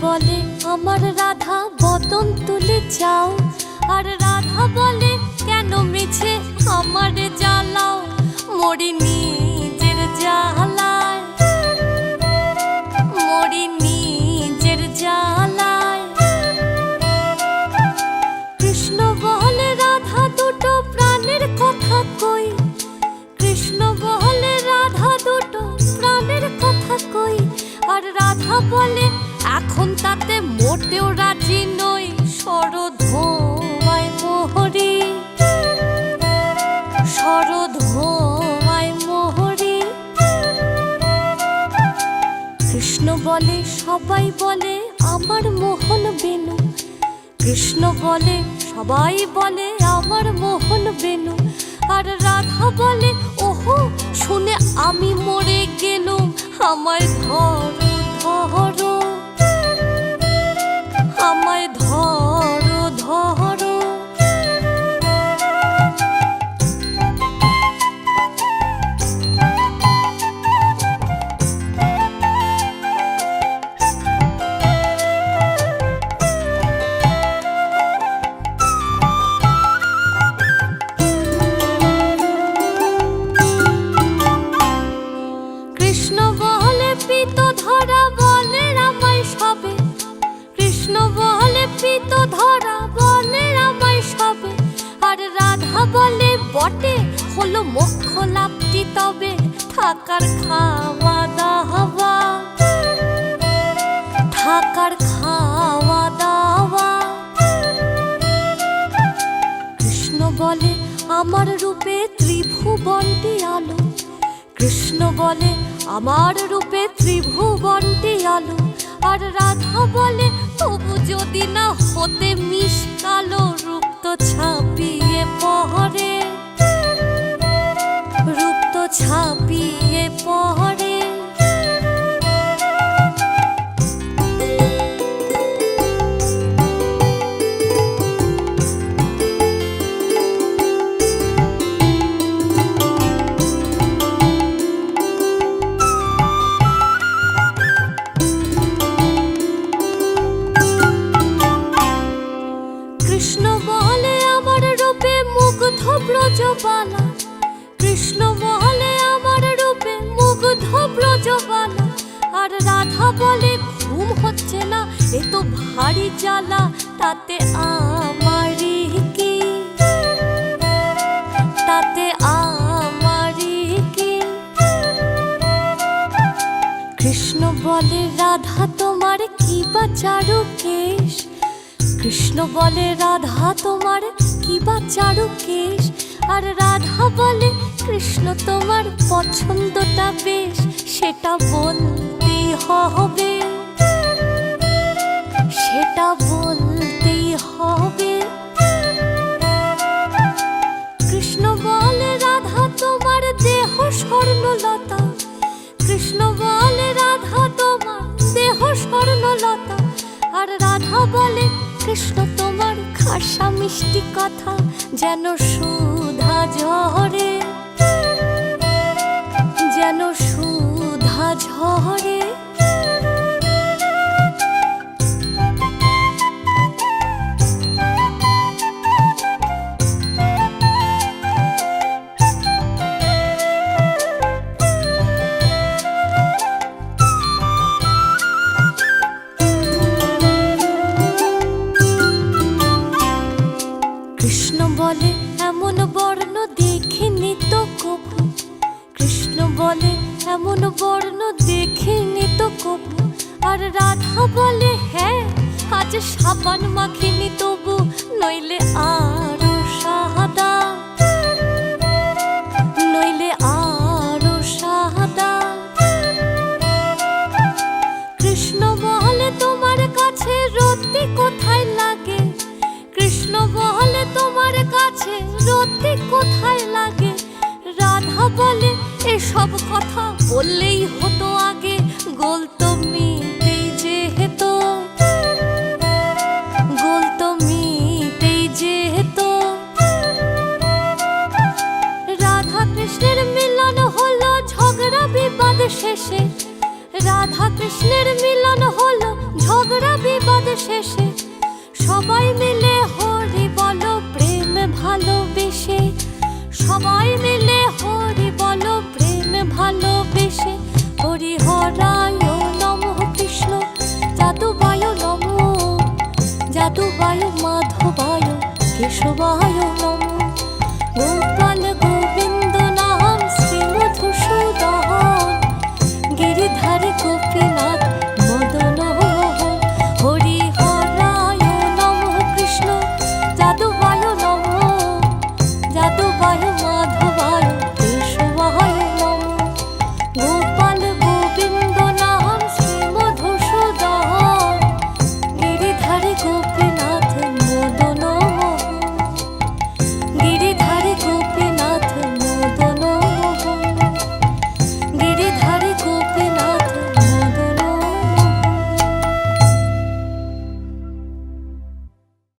বলে, আমার রাধা বদন তুলে যাও আর রাধা বলে, কেন মিছে আমার জ্বালাও মরি নিজের জ্বালায়? মরি নিজের জ্বালায়। কৃষ্ণ বলে, রাধা দুটো প্রাণের কথা কই? কৃষ্ণ বলে, রাধা দুটো প্রাণের কথা কই? আর রাধা বলে এখন তাতে মোটেও রাজি নই সরধোয়ায় মোহরি। সরধোয়ায় মোহরি। কৃষ্ণ বলে, সবাই বলে, আমার মোহন বেনু। কৃষ্ণ বলে, সবাই বলে, আমার মোহন বেনু। আর রাধা বলে, ওহো, শুনে আমি মরে গেলুম। আমায় ধরো ধরো। ধরা বলে আর রাধা বলে, বটে, হলো তবে। থাকার খাওয়া দাওয়া। থাকার খাওয়া দাওয়া। কৃষ্ণ বলে, আমার রূপে ত্রিভুবনটি আলো। কৃষ্ণ বলে, আমার রূপে ত্রিভুবনটি আলো। আর রাধা বলে তবু যদি না হতে মিশ কালো ব্রজবালা আর রাধা বলে, ঘুম হচ্ছে না, এ তো ভারী জ্বালা, তাতে কি? তাতে কি? কৃষ্ণ বলে, রাধা, তোমার কি বা চারু কেশ কৃষ্ণ বলে, রাধা, তোমার কি বা চারু কেশ আর রাধা বলে, কৃষ্ণ, তোমার পছন্দটা বেশ, সেটা বলতেই হবে। সেটা বলতেই হবে। কৃষ্ণ বলে, রাধা, তোমার দেহ স্বর্ণলতা। কৃষ্ণ বলে, রাধা, তোমার দেহ স্বর্ণলতা। আর রাধা বলে, কৃষ্ণ, তোমার খাসা মিষ্টি কথা যেন সুধা ঝরে যেন সুধা ঝরে বলে, এমন বর্ণ দেখিনি তো কবু। আর রাধা বলে হ্যাঁ আজ সাবান মাখিনি তবু, নইলে আরও সাদা। নইলে আরও সাদা। কৃষ্ণ বলে, তোমার কাছে রতি কোথায় লাগে? কৃষ্ণ বলে, তোমার কাছে রতি কোথায় লাগে? রাধা বলে এসব কথা বললেই হতো আগে গোল তো মিটেই যেহেতু। গোল তো মিটেই যেহেতু। রাধা কৃষ্ণের মিলন হলো ঝগড়া বিবাদ শেষে। রাধা কৃষ্ণের মিলন হলো ঝগড়া বিবাদ শেষে। সবাই মিলে হরি